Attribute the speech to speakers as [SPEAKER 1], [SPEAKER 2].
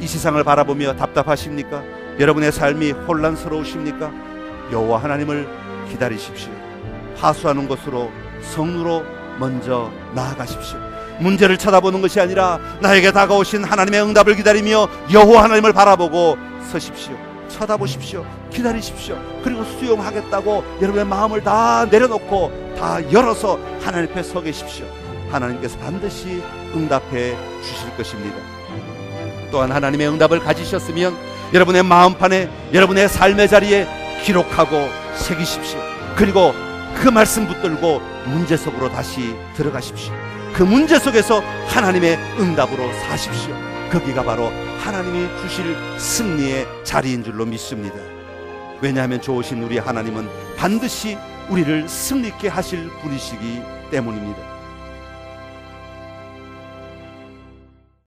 [SPEAKER 1] 이 세상을 바라보며 답답하십니까? 여러분의 삶이 혼란스러우십니까? 여호와 하나님을 기다리십시오. 하수하는 곳으로 성으로 먼저 나아가십시오. 문제를 쳐다보는 것이 아니라 나에게 다가오신 하나님의 응답을 기다리며 여호와 하나님을 바라보고 서십시오. 쳐다보십시오. 기다리십시오. 그리고 수용하겠다고 여러분의 마음을 다 내려놓고 다 열어서 하나님 앞에 서 계십시오. 하나님께서 반드시 응답해 주실 것입니다. 또한 하나님의 응답을 가지셨으면 여러분의 마음판에 여러분의 삶의 자리에 기록하고 새기십시오. 그리고 그 말씀 붙들고 문제 속으로 다시 들어가십시오. 그 문제 속에서 하나님의 응답으로 사십시오. 거기가 바로 하나님이 주실 승리의 자리인 줄로 믿습니다. 왜냐하면 좋으신 우리 하나님은 반드시 우리를 승리케 하실 분이시기 때문입니다.